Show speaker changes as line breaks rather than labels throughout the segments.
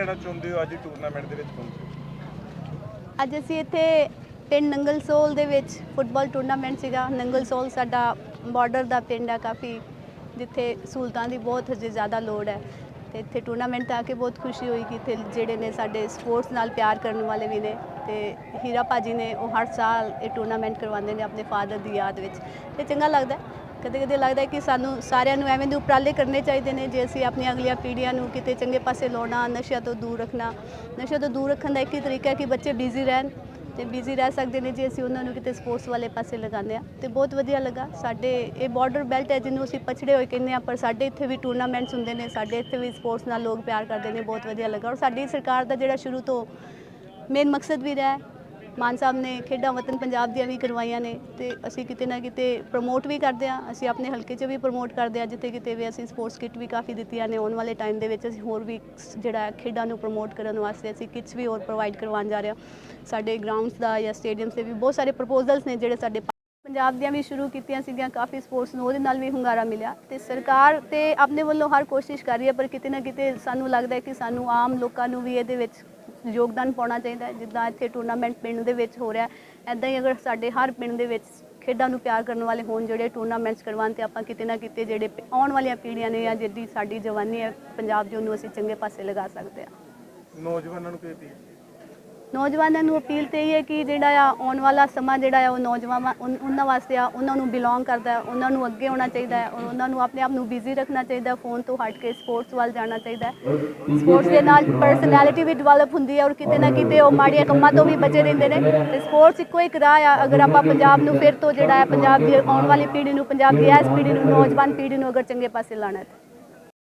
ਕਹਿਣਾ ਚਾਹੁੰਦੇ ਹੋ? ਅੱਜ ਟੂਰਨਾਮੈਂਟ ਦੇ ਵਿੱਚ ਪਹੁੰਚੇ
ਅੱਜ ਅਸੀਂ ਇੱਥੇ ਪਿੰਡ ਨੰਗਲ ਸੋਲ ਦੇ ਵਿੱਚ ਫੁੱਟਬਾਲ ਟੂਰਨਾਮੈਂਟ ਸੀਗਾ। ਨੰਗਲ ਸੋਲ ਸਾਡਾ ਬਾਰਡਰ ਦਾ ਪਿੰਡ ਹੈ ਕਾਫੀ, ਜਿੱਥੇ ਸਹੂਲਤਾਂ ਦੀ ਬਹੁਤ ਹਜੇ ਜ਼ਿਆਦਾ ਲੋੜ ਹੈ। ਤੇ ਇੱਥੇ ਟੂਰਨਾਮੈਂਟ ਤੇ ਆ ਕੇ ਬਹੁਤ ਖੁਸ਼ੀ ਹੋਈ ਕਿ ਇੱਥੇ ਜਿਹੜੇ ਨੇ ਸਾਡੇ ਸਪੋਰਟਸ ਨਾਲ ਪਿਆਰ ਕਰਨ ਵਾਲੇ ਵੀ ਨੇ ਤੇ ਹੀਰਾ ਭਾਜੀ ਨੇ ਉਹ ਹਰ ਸਾਲ ਇਹ ਟੂਰਨਾਮੈਂਟ ਕਰਵਾਉਂਦੇ ਨੇ ਆਪਣੇ ਫਾਦਰ ਦੀ ਯਾਦ ਵਿੱਚ। ਤੇ ਚੰਗਾ ਲੱਗਦਾ ਕਦੇ ਕਦੇ ਲੱਗਦਾ ਹੈ ਕਿ ਸਾਨੂੰ ਸਾਰਿਆਂ ਨੂੰ ਐਵੇਂ ਦੇ ਉਪਰਾਲੇ ਕਰਨੇ ਚਾਹੀਦੇ ਨੇ, ਜੇ ਅਸੀਂ ਆਪਣੀਆਂ ਅਗਲੀਆਂ ਪੀੜ੍ਹੀਆਂ ਨੂੰ ਕਿਤੇ ਚੰਗੇ ਪਾਸੇ ਲਾਉਣਾ, ਨਸ਼ਿਆਂ ਤੋਂ ਦੂਰ ਰੱਖਣਾ। ਨਸ਼ਿਆਂ ਤੋਂ ਦੂਰ ਰੱਖਣ ਦਾ ਇੱਕ ਹੀ ਤਰੀਕਾ ਹੈ ਕਿ ਬੱਚੇ ਬਿਜ਼ੀ ਰਹਿਣ ਤੇ ਬਿਜ਼ੀ ਰਹਿ ਸਕਦੇ ਨੇ ਜੇ ਅਸੀਂ ਉਹਨਾਂ ਨੂੰ ਕਿਤੇ ਸਪੋਰਟਸ ਵਾਲੇ ਪਾਸੇ ਲਗਾਉਂਦੇ ਆ ਤੇ ਬਹੁਤ ਵਧੀਆ ਲੱਗਾ। ਸਾਡੇ ਇਹ ਬਾਰਡਰ ਬੈਲਟ ਹੈ ਜਿਹਨੂੰ ਅਸੀਂ ਪਛੜੇ ਹੋਏ ਕਹਿੰਦੇ ਆ ਪਰ ਸਾਡੇ ਇੱਥੇ ਵੀ ਟੂਰਨਾਮੈਂਟਸ ਹੁੰਦੇ ਨੇ, ਸਾਡੇ ਇੱਥੇ ਵੀ ਸਪੋਰਟਸ ਨਾਲ ਲੋਕ ਪਿਆਰ ਕਰਦੇ ਨੇ, ਬਹੁਤ ਵਧੀਆ ਲੱਗਾ। ਔਰ ਸਾਡੀ ਸਰਕਾਰ ਦਾ ਜਿਹੜਾ ਸ਼ੁਰੂ ਤੋਂ ਮੇਨ ਮਕਸਦ ਵੀ ਰਿਹਾ ਮਾਨ ਸਾਹਿਬ ਨੇ ਖੇਡਾਂ ਵਤਨ ਪੰਜਾਬ ਦੀਆਂ ਵੀ ਕਰਵਾਈਆਂ ਨੇ ਤੇ ਅਸੀਂ ਕਿਤੇ ਨਾ ਕਿਤੇ ਪ੍ਰਮੋਟ ਵੀ ਕਰਦੇ ਆ ਅਸੀਂ ਆਪਣੇ ਹਲਕੇ 'ਚ ਵੀ ਪ੍ਰਮੋਟ ਕਰਦੇ ਆ ਜਿੱਥੇ ਕਿਤੇ ਵੀ ਅਸੀਂ ਸਪੋਰਟਸ ਕਿੱਟ ਵੀ ਕਾਫੀ ਦਿੱਤੀਆਂ ਨੇ, ਆਉਣ ਵਾਲੇ ਟਾਈਮ ਦੇ ਵਿੱਚ ਅਸੀਂ ਹੋਰ ਵੀ ਜਿਹੜਾ ਖੇਡਾਂ ਨੂੰ ਪ੍ਰਮੋਟ ਕਰਨ ਵਾਸਤੇ ਅਸੀਂ ਕਿਟਸ ਵੀ ਹੋਰ ਪ੍ਰੋਵਾਈਡ ਕਰਵਾਉਣ ਜਾ ਰਹੇ ਹਾਂ। ਸਾਡੇ ਗਰਾਊਂਡਸ ਦਾ ਜਾਂ ਸਟੇਡੀਅਮਸ ਦੇ ਵੀ ਬਹੁਤ ਸਾਰੇ ਪ੍ਰਪੋਜ਼ਲਸ ਨੇ ਜਿਹੜੇ ਸਾਡੇ ਪੰਜਾਬ ਦੀਆਂ ਵੀ ਸ਼ੁਰੂ ਕੀਤੀਆਂ ਸੀਗੀਆਂ ਕਾਫੀ ਸਪੋਰਟਸ ਨੂੰ, ਉਹਦੇ ਨਾਲ ਵੀ ਹੁੰਗਾਰਾ ਮਿਲਿਆ ਤੇ ਸਰਕਾਰ ਤੇ ਆਪਣੇ ਵੱਲੋਂ ਹਰ ਕੋਸ਼ਿਸ਼ ਕਰ ਰਹੀ ਹੈ, ਪਰ ਕਿਤੇ ਨਾ ਕਿਤੇ ਸਾਨੂੰ ਲੱਗਦਾ ਹੈ ਕਿ ਸਾਨੂੰ ਆਮ ਲੋਕਾਂ ਨੂੰ ਵੀ ਇਹਦੇ ਵਿੱਚ ਯੋਗਦਾਨ ਪਾਉਣਾ ਚਾਹੀਦਾ ਹੈ। ਜਿੱਦਾਂ ਇੱਥੇ ਟੂਰਨਾਮੈਂਟ ਪਿੰਡ ਦੇ ਵਿੱਚ ਹੋ ਰਿਹਾ ਐਦਾਂ ਹੀ ਅਗਰ ਸਾਡੇ ਹਰ ਪਿੰਡ ਦੇ ਵਿੱਚ ਖੇਡਾਂ ਨੂੰ ਪਿਆਰ ਕਰਨ ਵਾਲੇ ਹੋਣ, ਜਿਹੜੇ ਟੂਰਨਾਮੈਂਟਸ ਕਰਵਾਉਣ ਤੇ ਆਪਾਂ ਕਿਤੇ ਨਾ ਕਿਤੇ ਜਿਹੜੇ ਆਉਣ ਵਾਲੀਆਂ ਪੀੜ੍ਹੀਆਂ ਨੇ ਜਾਂ ਜਿਹੜੀ ਸਾਡੀ ਜਵਾਨੀ ਹੈ, ਪੰਜਾਬ ਦੀ, ਉਹਨੂੰ ਅਸੀਂ ਚੰਗੇ ਪਾਸੇ ਲਗਾ ਸਕਦੇ ਹਾਂ।
ਨੌਜਵਾਨਾਂ ਨੂੰ ਕੀ ਅਪੀਲ?
ਨੌਜਵਾਨਾਂ ਨੂੰ ਅਪੀਲ ਤੇ ਇਹ ਹੈ ਕਿ ਜਿਹੜਾ ਆ ਆਉਣ ਵਾਲਾ ਸਮਾਂ ਜਿਹੜਾ ਆ, ਉਹ ਨੌਜਵਾਨ ਉਹਨਾਂ ਵਾਸਤੇ ਆ, ਉਹਨਾਂ ਨੂੰ ਬਿਲੋਂਗ ਕਰਦਾ ਹੈ, ਉਹਨਾਂ ਨੂੰ ਅੱਗੇ ਆਉਣਾ ਚਾਹੀਦਾ ਹੈ, ਔਰ ਉਹਨਾਂ ਨੂੰ ਆਪਣੇ ਆਪ ਨੂੰ ਬਿਜ਼ੀ ਰੱਖਣਾ ਚਾਹੀਦਾ ਫੋਨ ਤੋਂ ਹਟ ਕੇ ਸਪੋਰਟਸ ਵੱਲ ਜਾਣਾ ਚਾਹੀਦਾ ਸਪੋਰਟਸ ਦੇ ਨਾਲ ਪਰਸਨੈਲਿਟੀ ਵੀ ਡਿਵੈਲਪ ਹੁੰਦੀ ਹੈ ਔਰ ਕਿਤੇ ਨਾ ਕਿਤੇ ਉਹ ਮਾੜੀਆਂ ਕੰਮਾਂ ਤੋਂ ਵੀ ਬਚੇ ਰਹਿੰਦੇ ਨੇ। ਤੇ ਸਪੋਰਟਸ ਇੱਕੋ ਇੱਕ ਰਾਹ ਆ, ਅਗਰ ਆਪਾਂ ਪੰਜਾਬ ਨੂੰ ਫਿਰ ਤੋਂ ਜਿਹੜਾ ਹੈ, ਪੰਜਾਬ ਦੀ ਆਉਣ ਵਾਲੀ ਪੀੜ੍ਹੀ ਨੂੰ, ਪੰਜਾਬ ਦੀ ਇਸ ਪੀੜ੍ਹੀ ਨੂੰ, ਨੌਜਵਾਨ ਪੀੜ੍ਹੀ ਨੂੰ ਅਗਰ ਚੰਗੇ ਪਾਸੇ ਲਾਣਾ ਹੈ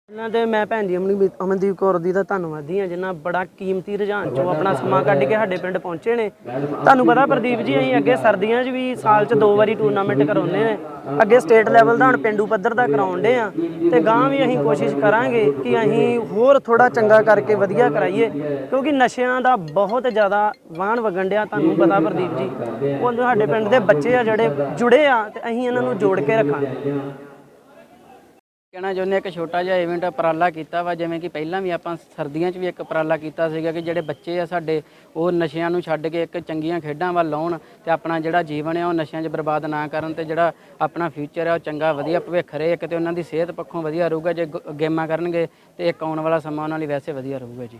ਇਹਨਾਂ ਦੇ ਮੈਂ ਭੈਣ ਜੀ ਅਮਨਦੀਪ ਅਮਨਦੀਪ ਕੌਰ ਦੀ ਦਾ ਧੰਨਵਾਦੀ ਹਾਂ, ਜਿਨ੍ਹਾਂ ਬੜਾ ਕੀਮਤੀ ਰੁਝਾਨ ਚੋਂ ਆਪਣਾ ਸਮਾਂ ਕੱਢ ਕੇ ਸਾਡੇ ਪਿੰਡ ਪਹੁੰਚੇ ਨੇ। ਤੁਹਾਨੂੰ ਪਤਾ ਪ੍ਰਦੀਪ ਜੀ, ਅਸੀਂ ਅੱਗੇ ਸਰਦੀਆਂ 'ਚ ਵੀ ਸਾਲ 'ਚ ਦੋ ਵਾਰੀ ਟੂਰਨਾਮੈਂਟ ਕਰਾਉਂਦੇ ਨੇ ਅੱਗੇ ਸਟੇਟ ਲੈਵਲ ਦਾ, ਹੁਣ ਪਿੰਡੂ ਪੱਧਰ ਦਾ ਕਰਾਉਂਦੇ ਆ ਤੇ ਗਾਂ ਵੀ ਅਸੀਂ ਕੋਸ਼ਿਸ਼ ਕਰਾਂਗੇ ਕਿ ਅਸੀਂ ਹੋਰ ਥੋੜਾ ਚੰਗਾ ਕਰਕੇ ਵਧੀਆ ਕਰਾਈਏ, ਕਿਉਂਕਿ ਨਸ਼ਿਆਂ ਦਾ ਬਹੁਤ ਜ਼ਿਆਦਾ ਵਾਹਣ ਵਗਣ ਡਿਆ, ਤੁਹਾਨੂੰ ਪਤਾ ਪ੍ਰਦੀਪ ਜੀ। ਉਹ ਸਾਡੇ ਪਿੰਡ ਦੇ ਬੱਚੇ ਆ ਜਿਹੜੇ ਜੁੜੇ ਆ, ਤੇ ਅਸੀਂ ਇਹਨਾਂ ਨੂੰ ਜੋੜ ਕੇ ਰੱਖਾਂਗੇ।
ਕਹਿਣਾ ਚਾਹੁੰਦੇ ਇੱਕ ਛੋਟਾ ਜਿਹਾ ਇਵੈਂਟ ਉਪਰਾਲਾ ਕੀਤਾ ਵਾ, ਜਿਵੇਂ ਕਿ ਪਹਿਲਾਂ ਵੀ ਆਪਾਂ ਸਰਦੀਆਂ 'ਚ ਵੀ ਇੱਕ ਉਪਰਾਲਾ ਕੀਤਾ ਸੀਗਾ ਕਿ ਜਿਹੜੇ ਬੱਚੇ ਆ ਸਾਡੇ, ਉਹ ਨਸ਼ਿਆਂ ਨੂੰ ਛੱਡ ਕੇ ਇੱਕ ਚੰਗੀਆਂ ਖੇਡਾਂ ਵੱਲ ਲਾਉਣ ਤੇ ਆਪਣਾ ਜਿਹੜਾ ਜੀਵਨ ਆ ਉਹ ਨਸ਼ਿਆਂ 'ਚ ਬਰਬਾਦ ਨਾ ਕਰਨ ਤੇ ਜਿਹੜਾ ਆਪਣਾ ਫਿਊਚਰ ਆ ਉਹ ਚੰਗਾ ਵਧੀਆ ਭਵਿੱਖ ਰਹੇ ਇੱਕ ਤੇ ਉਹਨਾਂ ਦੀ ਸਿਹਤ ਪੱਖੋਂ ਵਧੀਆ ਰਹੂਗਾ, ਜੇ ਗ- ਗੇਮਾਂ ਕਰਨਗੇ ਤੇ ਇੱਕ ਆਉਣ ਵਾਲਾ ਸਮਾਂ ਉਹਨਾਂ ਲਈ ਵੈਸੇ ਵਧੀਆ ਰਹੂਗਾ ਜੀ।